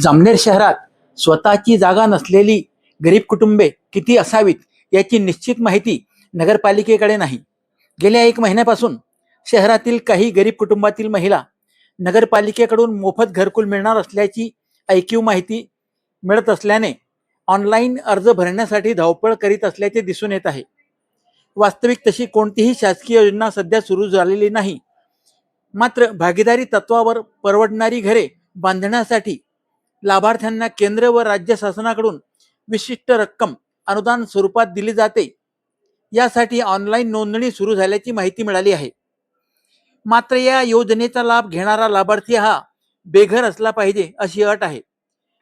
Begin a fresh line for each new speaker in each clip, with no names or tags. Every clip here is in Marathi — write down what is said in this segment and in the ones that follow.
जामनेर शहरात स्वतःची जागा नसलेली गरीब कुटुंबे किती असावीत याची निश्चित माहिती नगरपालिकेकडे नाही. गेल्या एक महिन्यापासून शहरातील काही गरीब कुटुंबातील महिला नगरपालिकेकडून मोफत घरकुल मिळणार असल्याची ऐकीव माहिती मिळत असल्याने ऑनलाईन अर्ज भरण्यासाठी धावपळ करीत असल्याचे दिसून येत आहे. वास्तविक तशी कोणतीही शासकीय योजना सध्या सुरू झालेली नाही. मात्र भागीदारी तत्वावर परवडणारी घरे बांधण्यासाठी लाभार्थ्यांना केंद्र व राज्य शासनाकडून विशिष्ट रक्कम अनुदान स्वरूपात दिली जाते. यासाठी ऑनलाईन नोंदणी सुरू झाल्याची माहिती मिळाली आहे. मात्र या योजनेचा लाभ घेणारा लाभार्थी हा बेघर असला पाहिजे अशी अट आहे.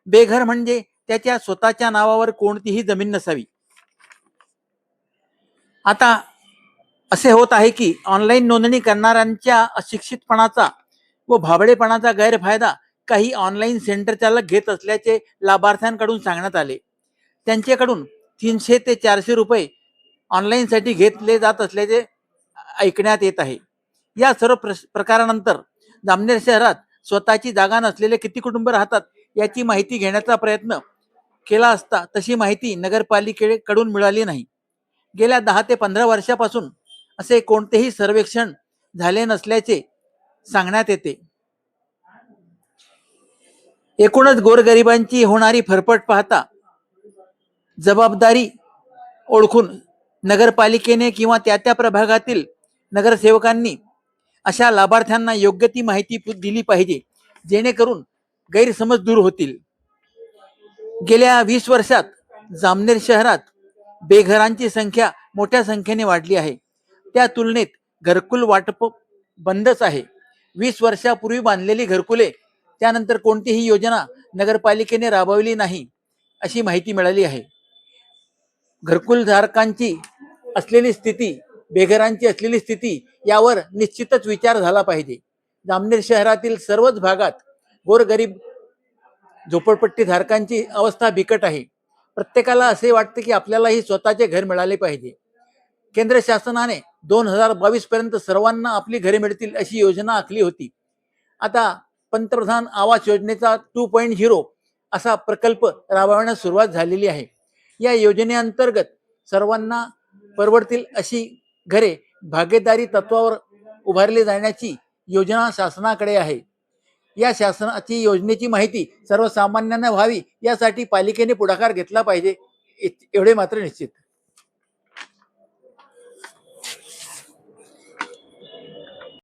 बेघर म्हणजे त्याच्या स्वतःच्या नावावर कोणतीही जमीन नसावी. आता असे होत आहे की ऑनलाईन नोंदणी करणाऱ्यांच्या अशिक्षितपणाचा व भाबडेपणाचा गैरफायदा काही ऑनलाईन सेंटर चालक घेत असल्याचे लाभार्थ्यांकडून सांगण्यात आले. त्यांच्याकडून तीनशे ते चारशे रुपये ऑनलाईनसाठी घेतले जात असल्याचे ऐकण्यात येत आहे. या सर्व प्र प्रकारानंतर जामनेर शहरात स्वतःची जागा नसलेले किती कुटुंब राहतात याची माहिती घेण्याचा प्रयत्न केला असता तशी माहिती नगरपालिकेकडून मिळाली नाही. गेल्या दहा ते पंधरा वर्षापासून असे कोणतेही सर्वेक्षण झाले नसल्याचे सांगण्यात येते. एकूणच गोरगरिबांची होणारी फरफट पाहता जबाबदारी ओळखून नगरपालिकेने किंवा त्या त्या प्रभागातील नगरसेवकांनी अशा लाभार्थ्यांना योग्य ती माहिती दिली पाहिजे जेणेकरून गैरसमज दूर होतील. गेल्या वीस वर्षात जामनेर शहरात बेघरांची संख्या मोठ्या संख्येने वाढली आहे. त्या तुलनेत घरकुल वाटप बंदच आहे. वीस वर्षापूर्वी बांधलेली घरकुले त्यानंतर कोणतीही योजना नगरपालिकेने राबवली नाही अशी माहिती मिळाली आहे. घरकुलधारकांची असलेली स्थिती बेघरांची असलेली स्थिती यावर निश्चितच विचार झाला पाहिजे. जामनेर शहरातील सर्वच भागात गोरगरीब झोपडपट्टी धारकांची अवस्था बिकट आहे. प्रत्येकाला असे वाटते की आपल्यालाही स्वतःचे घर मिळाले पाहिजे. केंद्र शासनाने दोन हजार बावीसपर्यंत सर्वांना आपली घरे मिळतील अशी योजना आखली होती. आता पंतप्रधान आवास योजनेचा टू पॉईंट झिरो असा प्रकल्प राबवण्यास सुरुवात झालेली आहे. या योजनेअंतर्गत सर्वांना परवडतील अशी घरे भागीदारी तत्वावर उभारली जाण्याची योजना शासनाकडे आहे. या शासनाची योजनेची माहिती सर्वसामान्यांना व्हावी यासाठी पालिकेने पुढाकार घेतला पाहिजे एवढे मात्र निश्चित.